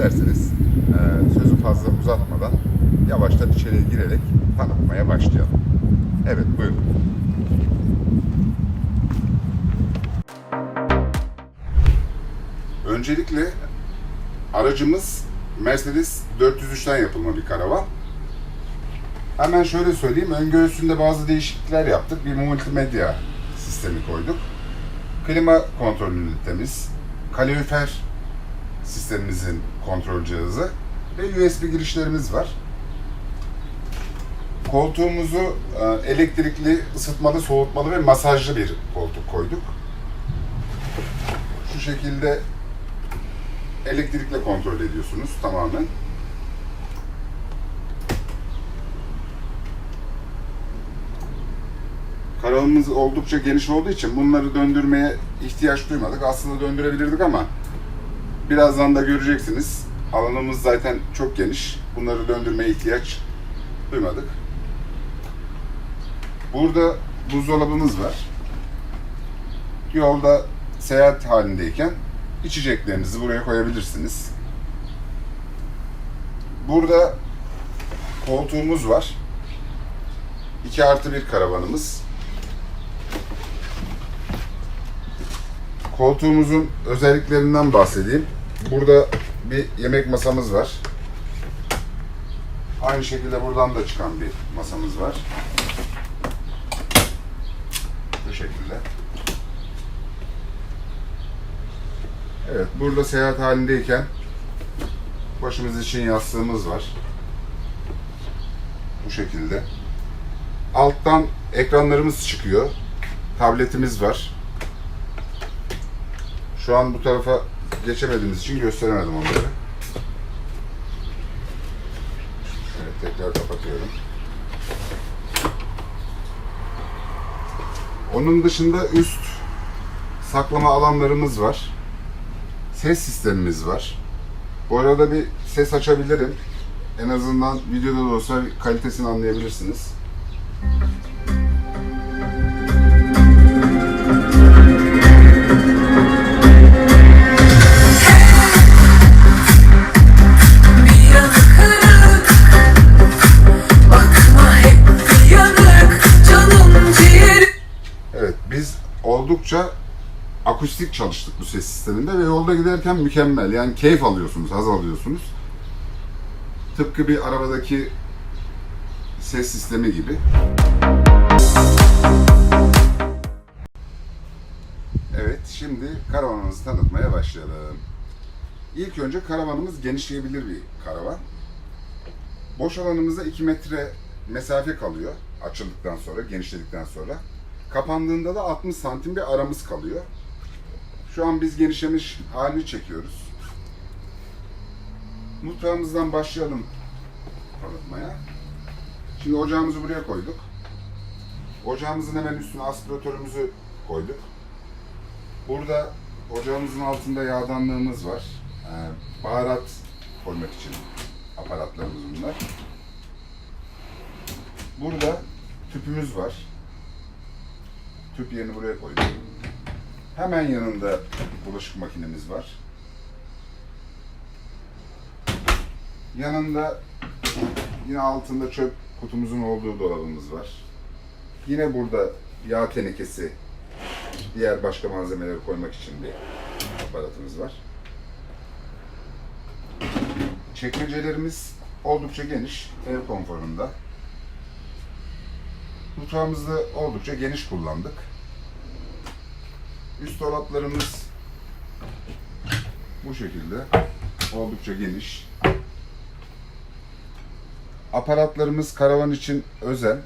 İsterseniz e, sözü fazla uzatmadan yavaştan içeriye girerek tanıtmaya başlayalım. Evet buyurun. Öncelikle aracımız Mercedes 403'ten yapılma bir karavan. Hemen şöyle söyleyeyim. Ön göğsünde bazı değişiklikler yaptık. Bir multimedya sistemi koyduk. Klima kontrol ünitemiz, kalorifer sistemimizin kontrol cihazı ve USB girişlerimiz var. Koltuğumuzu e, elektrikli, ısıtmalı, soğutmalı ve masajlı bir koltuk koyduk. Şu şekilde elektrikle kontrol ediyorsunuz tamamen. Karavanımız oldukça geniş olduğu için bunları döndürmeye ihtiyaç duymadık. Aslında döndürebilirdik ama birazdan da göreceksiniz. Alanımız zaten çok geniş. Bunları döndürmeye ihtiyaç duymadık. Burada buzdolabımız var. Yolda seyahat halindeyken içeceklerinizi buraya koyabilirsiniz. Burada koltuğumuz var. 2 artı bir karavanımız. Koltuğumuzun özelliklerinden bahsedeyim. Burada bir yemek masamız var. Aynı şekilde buradan da çıkan bir masamız var. Bu şekilde. Evet, burada seyahat halindeyken başımız için yastığımız var. Bu şekilde. Alttan ekranlarımız çıkıyor. Tabletimiz var. Şu an bu tarafa geçemediğimiz için gösteremedim onları. Evet, tekrar kapatıyorum. Onun dışında üst saklama alanlarımız var. Ses sistemimiz var. Bu arada bir ses açabilirim. En azından videoda da olsa kalitesini anlayabilirsiniz. Oldukça akustik çalıştık bu ses sisteminde ve yolda giderken mükemmel. Yani keyif alıyorsunuz, haz alıyorsunuz. Tıpkı bir arabadaki ses sistemi gibi. Evet, şimdi karavanımızı tanıtmaya başlayalım. İlk önce karavanımız genişleyebilir bir karavan. Boş alanımızda 2 metre mesafe kalıyor açıldıktan sonra, genişledikten sonra. Kapandığında da 60 santim bir aramız kalıyor. Şu an biz genişlemiş halini çekiyoruz. Mutfağımızdan başlayalım tanıtmaya. Şimdi ocağımızı buraya koyduk. Ocağımızın hemen üstüne aspiratörümüzü koyduk. Burada ocağımızın altında yağdanlığımız var. Ee, baharat koymak için aparatlarımız bunlar. Burada tüpümüz var. Tüp yerini buraya koyduk. Hemen yanında bulaşık makinemiz var. Yanında yine altında çöp kutumuzun olduğu dolabımız var. Yine burada yağ tenekesi, diğer başka malzemeleri koymak için bir aparatımız var. Çekmecelerimiz oldukça geniş, ev konforunda. Mutfağımızda oldukça geniş kullandık. Üst dolaplarımız bu şekilde. Oldukça geniş. Aparatlarımız karavan için özel.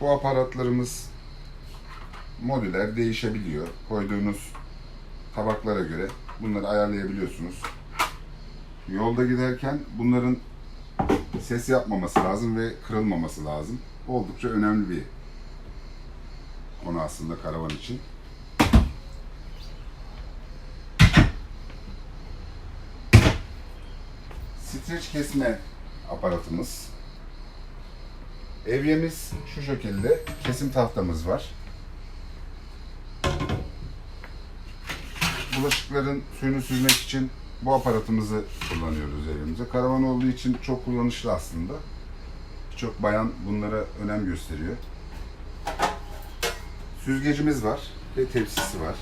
Bu aparatlarımız modüler değişebiliyor. Koyduğunuz tabaklara göre bunları ayarlayabiliyorsunuz. Yolda giderken bunların ses yapmaması lazım ve kırılmaması lazım. Oldukça önemli bir onu aslında karavan için. Streç kesme aparatımız. Evyemiz şu şekilde. Kesim tahtamız var. Bulaşıkların suyunu süzmek için bu aparatımızı kullanıyoruz evimize. Karavan olduğu için çok kullanışlı aslında. Birçok bayan bunlara önem gösteriyor. Süzgecimiz var ve tepsisi var.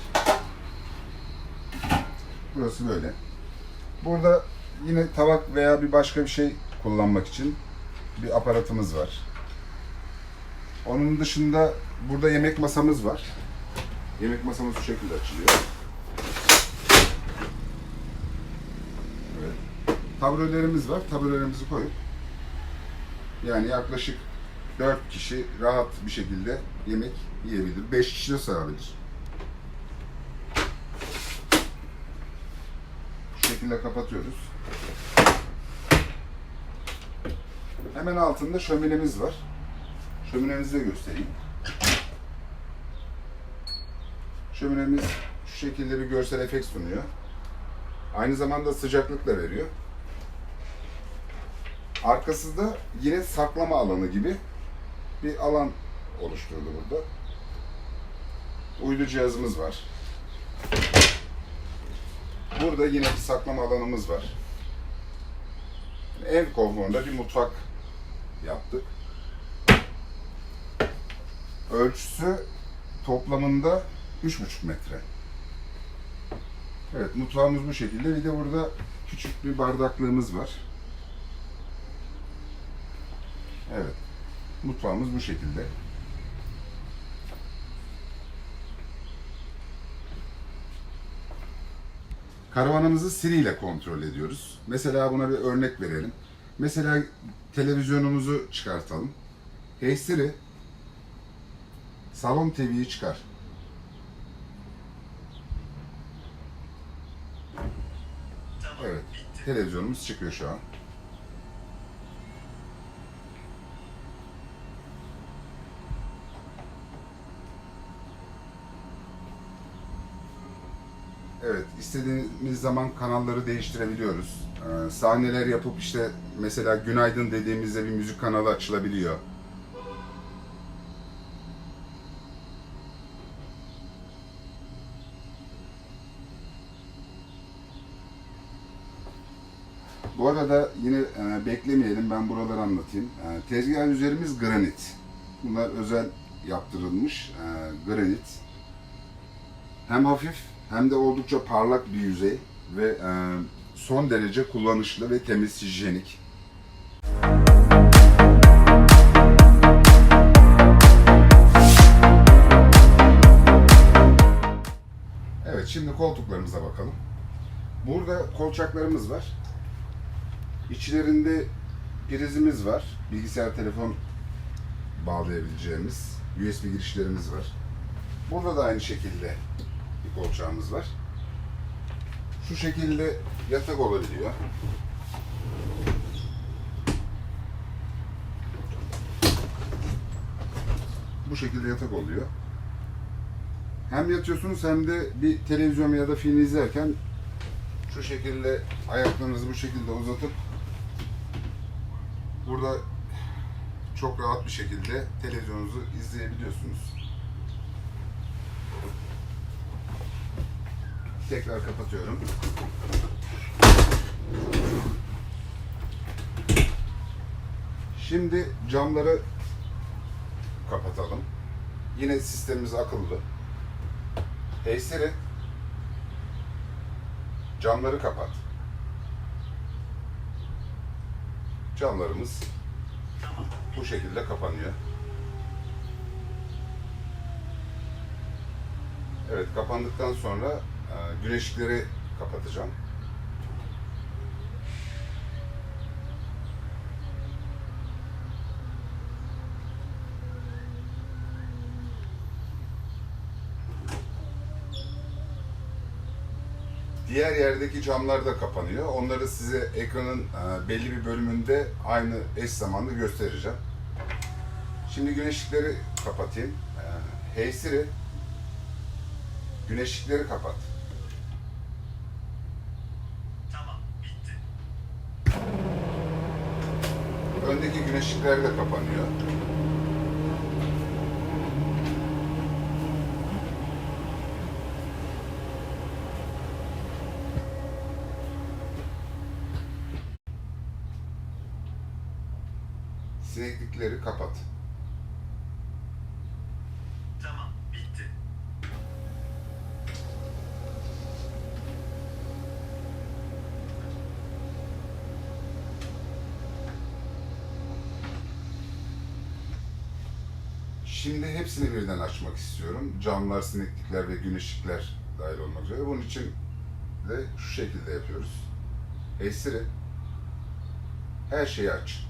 Burası böyle. Burada yine tabak veya bir başka bir şey kullanmak için bir aparatımız var. Onun dışında burada yemek masamız var. Yemek masamız şu şekilde açılıyor. Evet. Tablolerimiz var. Tablolerimizi koyup yani yaklaşık 4 kişi rahat bir şekilde yemek yiyebilir. 5 kişi de sığabilir. Şu şekilde kapatıyoruz. Hemen altında şöminemiz var. Şöminemizi de göstereyim. Şöminemiz şu şekilde bir görsel efekt sunuyor. Aynı zamanda sıcaklık da veriyor. Arkası da yine saklama alanı gibi bir alan oluşturdu burada. Uydu cihazımız var. Burada yine bir saklama alanımız var. Ev konforunda bir mutfak yaptık. Ölçüsü toplamında 3,5 metre. Evet mutfağımız bu şekilde. Bir de burada küçük bir bardaklığımız var. Evet. Mutfağımız bu şekilde. Karavanımızı Siri ile kontrol ediyoruz. Mesela buna bir örnek verelim. Mesela televizyonumuzu çıkartalım. Hey Siri, salon TV'yi çıkar. Evet, televizyonumuz çıkıyor şu an. Evet, istediğimiz zaman kanalları değiştirebiliyoruz. Ee, sahneler yapıp işte mesela günaydın dediğimizde bir müzik kanalı açılabiliyor. Bu arada yine e, beklemeyelim ben buraları anlatayım. E, tezgah üzerimiz granit. Bunlar özel yaptırılmış e, granit. Hem hafif hem de oldukça parlak bir yüzey ve e, son derece kullanışlı ve temiz, hijyenik. Evet, şimdi koltuklarımıza bakalım. Burada kolçaklarımız var. İçlerinde prizimiz var. Bilgisayar, telefon bağlayabileceğimiz USB girişlerimiz var. Burada da aynı şekilde bir kolçağımız var. Şu şekilde yatak olabiliyor. Bu şekilde yatak oluyor. Hem yatıyorsunuz hem de bir televizyon ya da film izlerken şu şekilde ayaklarınızı bu şekilde uzatıp burada çok rahat bir şekilde televizyonunuzu izleyebiliyorsunuz. Tekrar kapatıyorum. Şimdi camları kapatalım. Yine sistemimiz akıllı. Hey Siri, camları kapat. Camlarımız bu şekilde kapanıyor. Evet, kapandıktan sonra güneşlikleri kapatacağım. Diğer yerdeki camlar da kapanıyor. Onları size ekranın e, belli bir bölümünde aynı eş zamanlı göstereceğim. Şimdi güneşlikleri kapatayım. E, Hey Siri, güneşlikleri kapat. Öndeki güneşlikler de kapanıyor. Sineklikleri kapat. Tamam, bitti. Şimdi hepsini birden açmak istiyorum. Camlar, sineklikler ve güneşlikler dahil olmak üzere. Bunun için de şu şekilde yapıyoruz. Esiri her şeyi aç.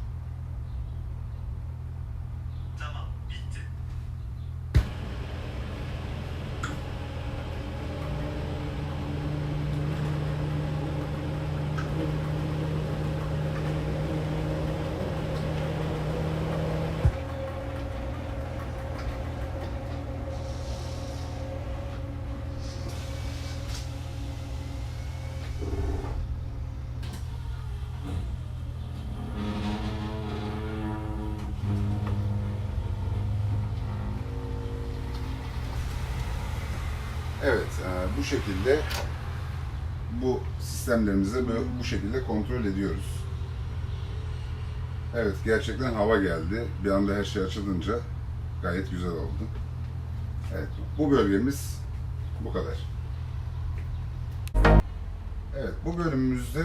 Evet, e, bu şekilde bu sistemlerimizi böyle bu şekilde kontrol ediyoruz. Evet, gerçekten hava geldi. Bir anda her şey açılınca gayet güzel oldu. Evet, bu bölgemiz bu kadar. Evet, bu bölümümüzde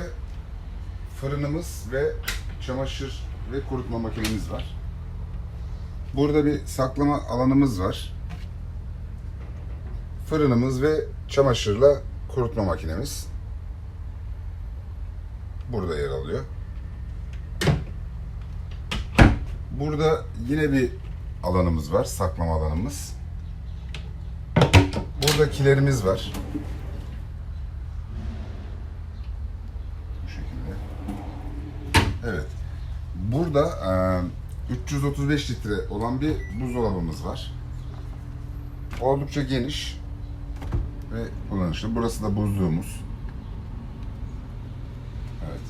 fırınımız ve çamaşır ve kurutma makinemiz var. Burada bir saklama alanımız var fırınımız ve çamaşırla kurutma makinemiz burada yer alıyor. Burada yine bir alanımız var, saklama alanımız. Burada kilerimiz var. Bu şekilde. Evet. Burada e, 335 litre olan bir buzdolabımız var. Oldukça geniş ve kullanışlı. Burası da buzluğumuz. Evet.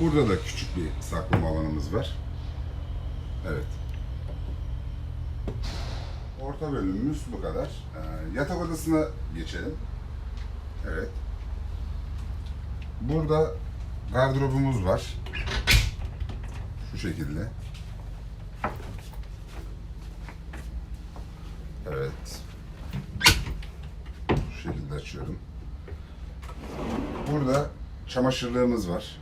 Burada da küçük bir saklama alanımız var. Evet. Orta bölümümüz bu kadar. Ee, yatak odasına geçelim. Evet. Burada gardırobumuz var. Şu şekilde. Evet. Şu şekilde açıyorum. Burada çamaşırlığımız var.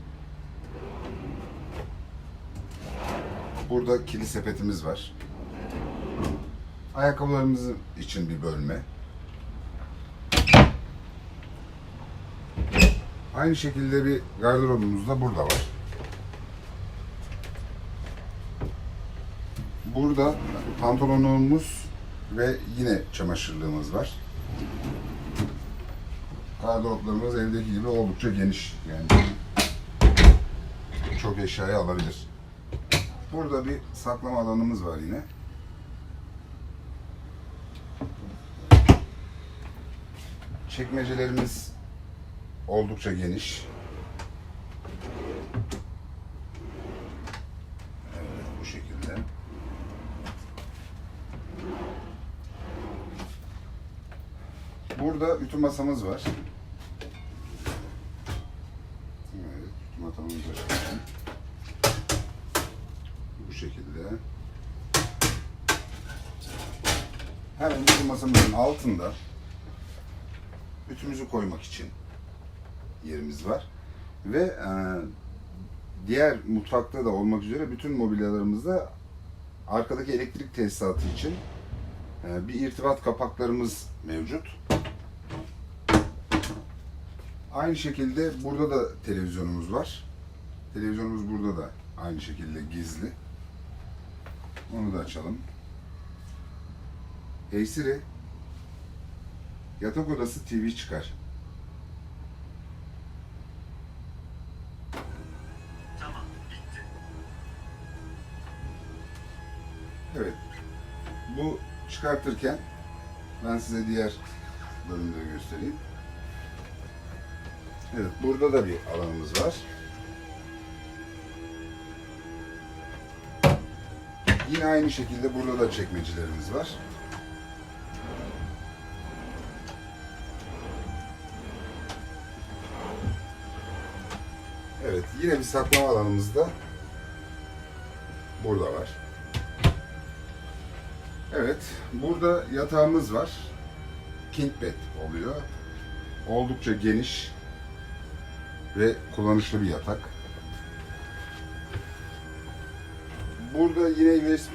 Burada kili sepetimiz var. Ayakkabılarımız için bir bölme. Aynı şekilde bir gardırobumuz da burada var. Burada pantolonumuz ve yine çamaşırlığımız var. Gardıroplarımız evdeki gibi oldukça geniş. Yani çok eşyayı alabilir. Burada bir saklama alanımız var yine. Çekmecelerimiz oldukça geniş. Evet bu şekilde. Ütü masamız var. Evet, ütü masamızı açalım. Bu şekilde. Hemen ütü masamızın altında ütümüzü koymak için yerimiz var. Ve e, diğer mutfakta da olmak üzere bütün mobilyalarımızda arkadaki elektrik tesisatı için e, bir irtibat kapaklarımız mevcut. Aynı şekilde burada da televizyonumuz var. Televizyonumuz burada da aynı şekilde gizli. Onu da açalım. Hey Siri, yatak odası TV çıkar. Tamam, bitti. Evet. Bu çıkartırken ben size diğer bölümleri göstereyim. Evet, burada da bir alanımız var. Yine aynı şekilde burada da çekmecilerimiz var. Evet, yine bir saklama alanımız da burada var. Evet, burada yatağımız var. King bed oluyor. Oldukça geniş, ve kullanışlı bir yatak. Burada yine USB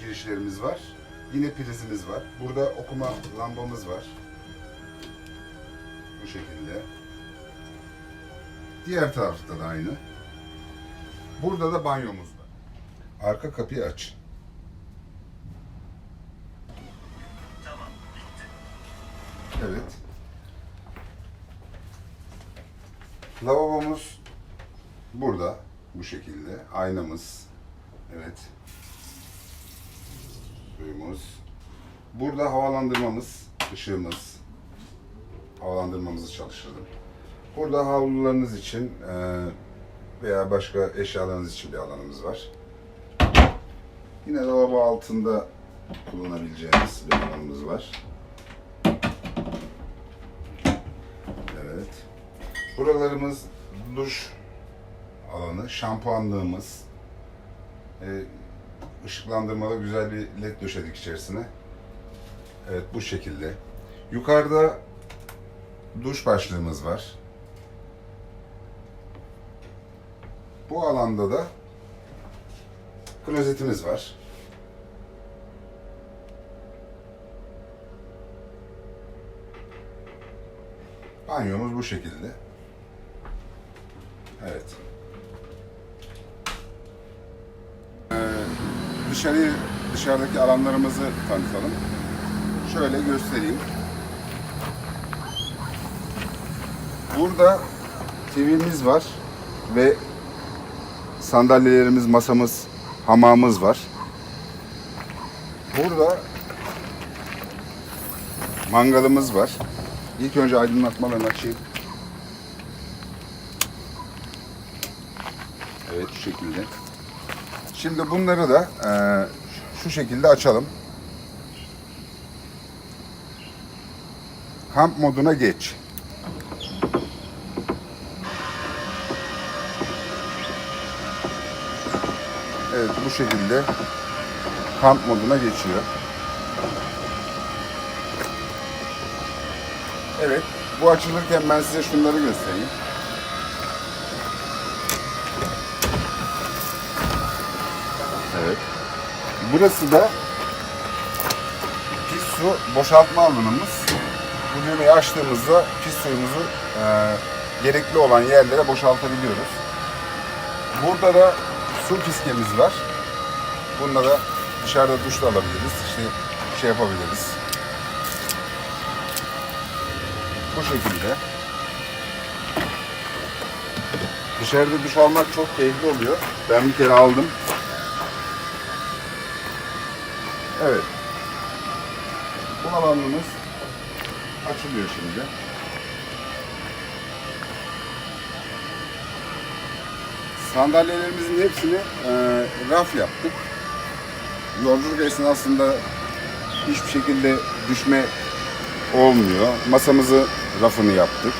girişlerimiz var. Yine prizimiz var. Burada okuma lambamız var. Bu şekilde. Diğer tarafta da aynı. Burada da banyomuz var. Arka kapıyı aç. Lavabomuz burada. Bu şekilde. Aynamız. Evet. Suyumuz. Burada havalandırmamız, ışığımız. Havalandırmamızı çalıştırdım. Burada havlularınız için eee, veya başka eşyalarınız için bir alanımız var. Yine lavabo altında kullanabileceğiniz bir alanımız var. Buralarımız duş alanı, şampuanlığımız. Ee, ışıklandırmalı güzel bir led döşedik içerisine. Evet bu şekilde. Yukarıda duş başlığımız var. Bu alanda da klozetimiz var. Banyomuz bu şekilde. Evet. Ee, dışarı dışarıdaki alanlarımızı tanıtalım. Şöyle göstereyim. Burada TV'miz var ve sandalyelerimiz, masamız, hamamımız var. Burada mangalımız var. İlk önce aydınlatmalarını açayım. Evet şu şekilde. Şimdi bunları da eee, şu şekilde açalım. Kamp moduna geç. Evet bu şekilde kamp moduna geçiyor. Evet bu açılırken ben size şunları göstereyim. Burası da pis su boşaltma alanımız. Bu düğmeyi açtığımızda pis suyumuzu e, gerekli olan yerlere boşaltabiliyoruz. Burada da su fiskemiz var. Bununla da dışarıda duş da alabiliriz. İşte şey yapabiliriz. Bu şekilde. Dışarıda duş almak çok keyifli oluyor. Ben bir kere aldım. Evet. Bu alanımız açılıyor şimdi. Sandalyelerimizin hepsini e, raf yaptık. Yolculuk esnasında hiçbir şekilde düşme olmuyor. Masamızı rafını yaptık.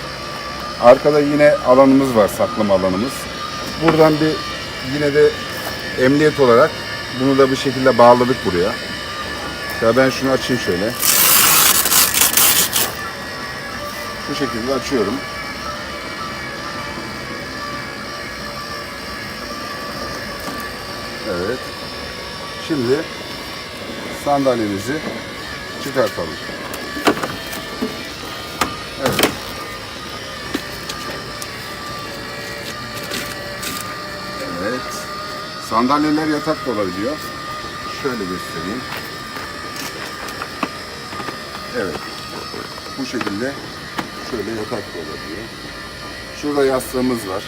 Arkada yine alanımız var, saklama alanımız. Buradan bir yine de emniyet olarak bunu da bir şekilde bağladık buraya. Ya ben şunu açayım şöyle. Şu şekilde açıyorum. Evet. Şimdi sandalyemizi çıkartalım. Evet. Evet. Sandalyeler yatak da olabiliyor. Şöyle göstereyim. Evet. Bu şekilde şöyle yatak da olabiliyor. Şurada yastığımız var.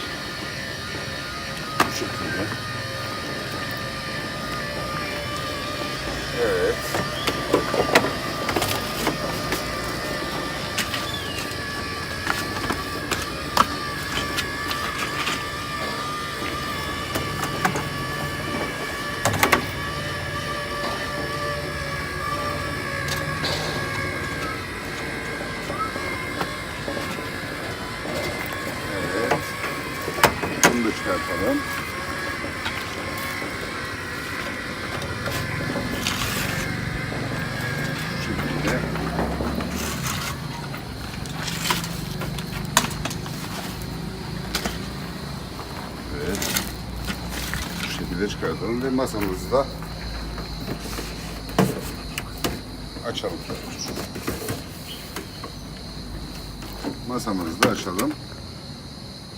Çıkartalım ve masamızı da açalım. Masamızı da açalım.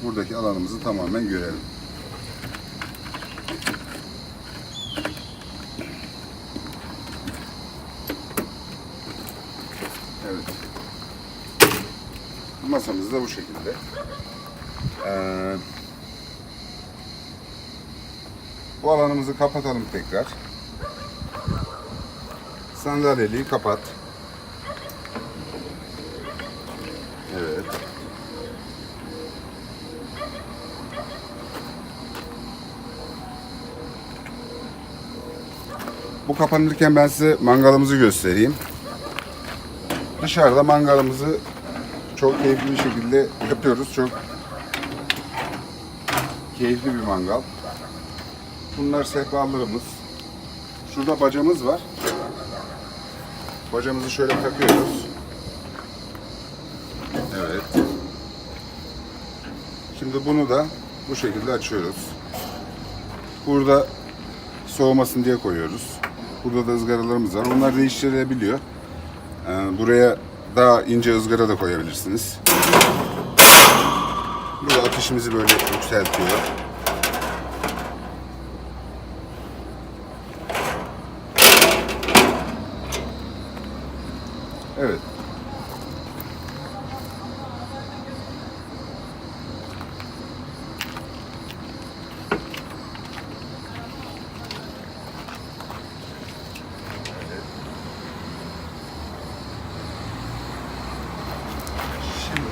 Buradaki alanımızı tamamen görelim. Evet. Masamız da bu şekilde. Ee, bu alanımızı kapatalım tekrar. Sandalyeliği kapat. Evet. Bu kapanırken ben size mangalımızı göstereyim. Dışarıda mangalımızı çok keyifli bir şekilde yapıyoruz. Çok keyifli bir mangal. Bunlar sehpalarımız. Şurada bacamız var. Bacamızı şöyle takıyoruz. Evet. Şimdi bunu da bu şekilde açıyoruz. Burada soğumasın diye koyuyoruz. Burada da ızgaralarımız var. Onlar değiştirilebiliyor. Ee, buraya daha ince ızgara da koyabilirsiniz. Burada ateşimizi böyle yükseltiyor. Evet.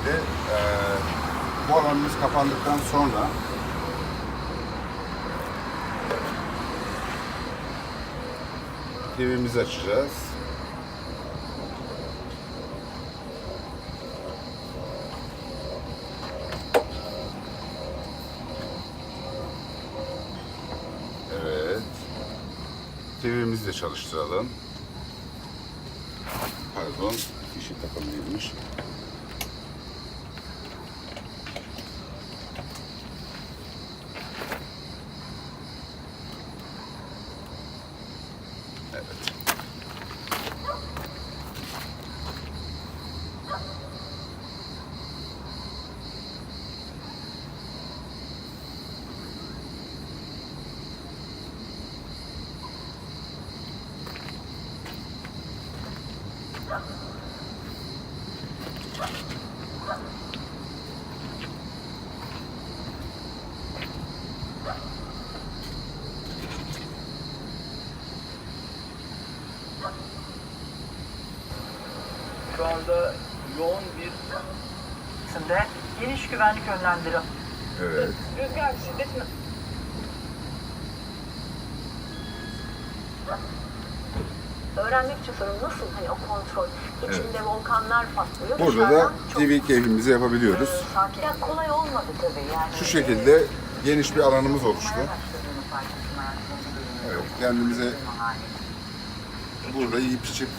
Eee bu alanımız kapandıktan sonra TV'mizi açacağız. Evet. TV'mizi de çalıştıralım. Pardon, fişi. Evet. Şu anda yoğun bir içerisinde güvenlik önlemleri Evet. Rüzgar şiddet mi? Öğrenmek için soruyorum nasıl hani o kontrol? İçinde volkanlar patlıyor. Burada da dışarıdan çok, TV keyfimizi yapabiliyoruz. e, sakin. Ya kolay olmadı tabii yani. Şu şekilde geniş bir alanımız oluştu. Evet, kendimize burada yiyip içip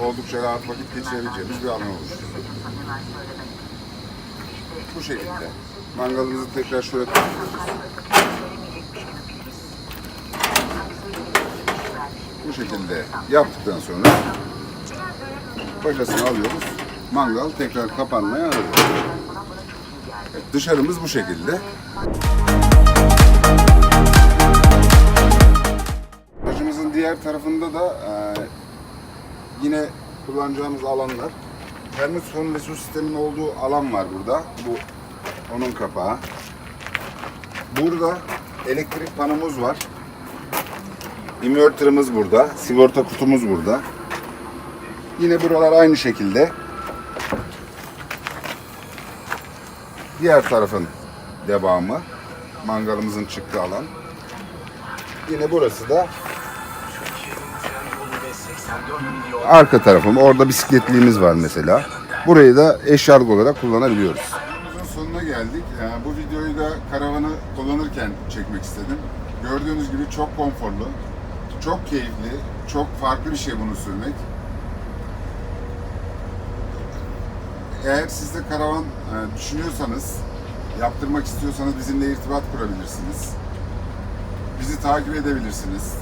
oldukça rahat vakit geçirebileceğimiz bir alan oluştu. Bu şekilde. Mangalımızı tekrar şöyle bu şekilde yaptıktan sonra bacasını alıyoruz. Mangal tekrar kapanmaya alıyoruz. Evet, dışarımız bu şekilde. Aracımızın diğer tarafında da e, yine kullanacağımız alanlar. Termosifon ve su sistemin olduğu alan var burada. Bu onun kapağı. Burada elektrik panomuz var. Inverter'ımız burada. Sigorta kutumuz burada. Yine buralar aynı şekilde. Diğer tarafın devamı. Mangalımızın çıktığı alan. Yine burası da arka tarafım. Orada bisikletliğimiz var mesela. Burayı da eşyalık olarak kullanabiliyoruz. Sonuna geldik. geldik. Ee, bu videoyu da karavanı kullanırken çekmek istedim. Gördüğünüz gibi çok konforlu, çok keyifli, çok farklı bir şey bunu sürmek. Eğer siz de karavan e, düşünüyorsanız, yaptırmak istiyorsanız bizimle irtibat kurabilirsiniz. Bizi takip edebilirsiniz.